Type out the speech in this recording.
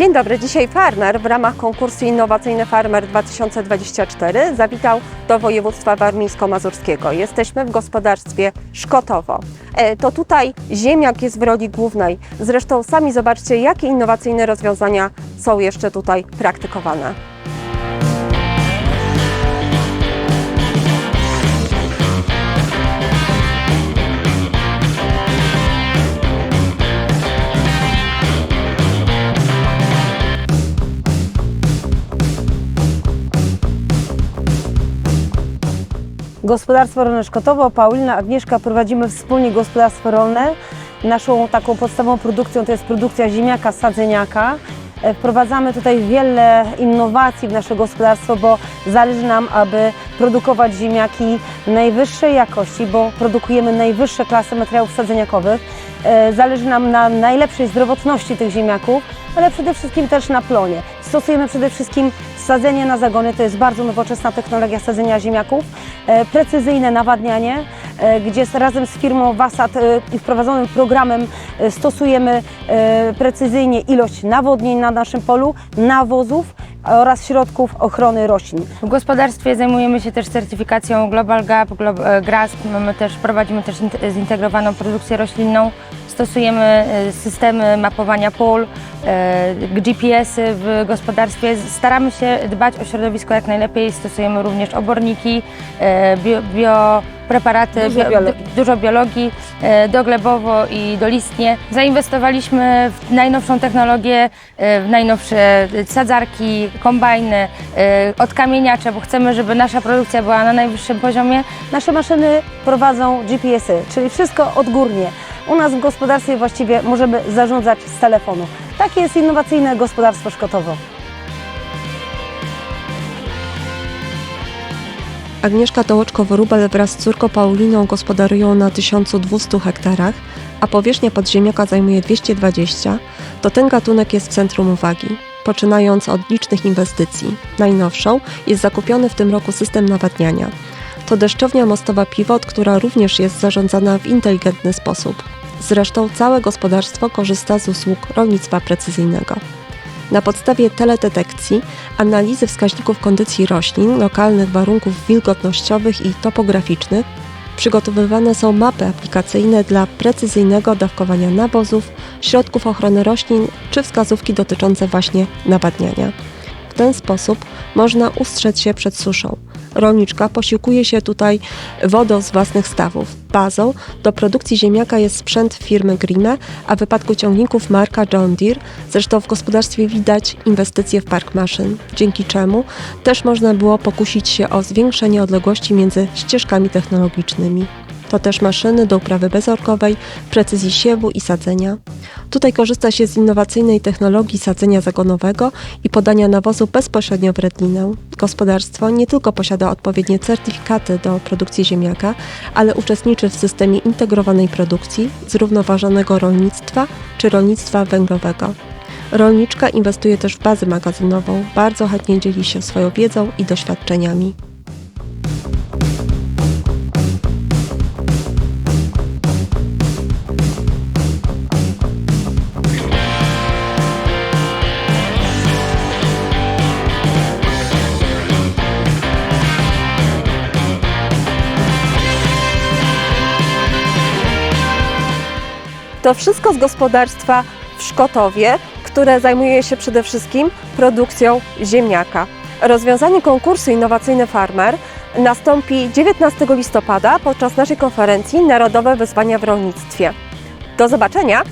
Dzień dobry, dzisiaj farmer w ramach konkursu Innowacyjny Farmer 2024 zawitał do województwa warmińsko-mazurskiego. Jesteśmy w gospodarstwie Szkotowo. E, To tutaj ziemniak jest w roli głównej. Zresztą sami zobaczcie, jakie innowacyjne rozwiązania są jeszcze tutaj praktykowane. Gospodarstwo Rolne Szkotowo, Paulina, Agnieszka prowadzimy wspólnie gospodarstwo rolne. Naszą taką podstawową produkcją to jest produkcja ziemniaka, sadzeniaka. E, Wprowadzamy tutaj wiele innowacji w nasze gospodarstwo, bo zależy nam, aby produkować ziemniaki najwyższej jakości, bo produkujemy najwyższe klasy materiałów sadzeniakowych. E, Zależy nam na najlepszej zdrowotności tych ziemniaków, ale przede wszystkim też na plonie. Stosujemy przede wszystkim sadzenie na zagony, to jest bardzo nowoczesna technologia sadzenia ziemniaków, precyzyjne nawadnianie, e, gdzie razem z firmą Wasat e, i wprowadzonym programem e, stosujemy e, precyzyjnie ilość nawodnień na naszym polu, nawozów oraz środków ochrony roślin. W gospodarstwie zajmujemy się też certyfikacją Global Gap, Glo- e. Mamy też, prowadzimy też int- zintegrowaną produkcję roślinną. Stosujemy e, systemy mapowania pól, e, GPS-y w gospodarstwie. Staramy się dbać o środowisko jak najlepiej. Stosujemy również oborniki, e, bio, biopreparaty, Dużo biologii. dużo biologii, doglebowo i dolistnie. Zainwestowaliśmy w najnowszą technologię, w najnowsze sadzarki, kombajny, odkamieniacze, bo chcemy, żeby nasza produkcja była na najwyższym poziomie. Nasze maszyny prowadzą GPS-y, czyli wszystko odgórnie. U nas w gospodarstwie właściwie możemy zarządzać z telefonu. Takie jest innowacyjne gospodarstwo Szkotowo. Agnieszka Dołoczko-Worubel wraz z córką Pauliną gospodarują na 1200 hektarach, a powierzchnia podziemiaka zajmuje 220, to ten gatunek jest w centrum uwagi. Poczynając od licznych inwestycji. Najnowszą jest zakupiony w tym roku system nawadniania. To deszczownia mostowa Pivot, która również jest zarządzana w inteligentny sposób. Zresztą całe gospodarstwo korzysta z usług rolnictwa precyzyjnego. Na podstawie teledetekcji, analizy wskaźników kondycji roślin, lokalnych warunków wilgotnościowych i topograficznych przygotowywane są mapy aplikacyjne dla precyzyjnego dawkowania nawozów, środków ochrony roślin czy wskazówki dotyczące właśnie nawadniania. W ten sposób można ustrzec się przed suszą. Rolniczka posiłkuje się tutaj wodą z własnych stawów. Bazą do produkcji ziemniaka jest sprzęt firmy Grime, a w wypadku ciągników marka John Deere zresztą w gospodarstwie widać inwestycje w park maszyn, dzięki czemu też można było pokusić się o zwiększenie odległości między ścieżkami technologicznymi. To też maszyny do uprawy bezorkowej, precyzji siewu i sadzenia. Tutaj korzysta się z innowacyjnej technologii sadzenia zagonowego i podania nawozu bezpośrednio w redlinę. Gospodarstwo nie tylko posiada odpowiednie certyfikaty do produkcji ziemniaka, ale uczestniczy w systemie integrowanej produkcji, zrównoważonego rolnictwa czy rolnictwa węglowego. Rolniczka inwestuje też w bazę magazynową, bardzo chętnie dzieli się swoją wiedzą i doświadczeniami. To wszystko z gospodarstwa w Szkotowie, które zajmuje się przede wszystkim produkcją ziemniaka. Rozwiązanie konkursu Innowacyjny Farmer nastąpi 19 listopada podczas naszej konferencji Narodowe Wyzwania w Rolnictwie. Do zobaczenia!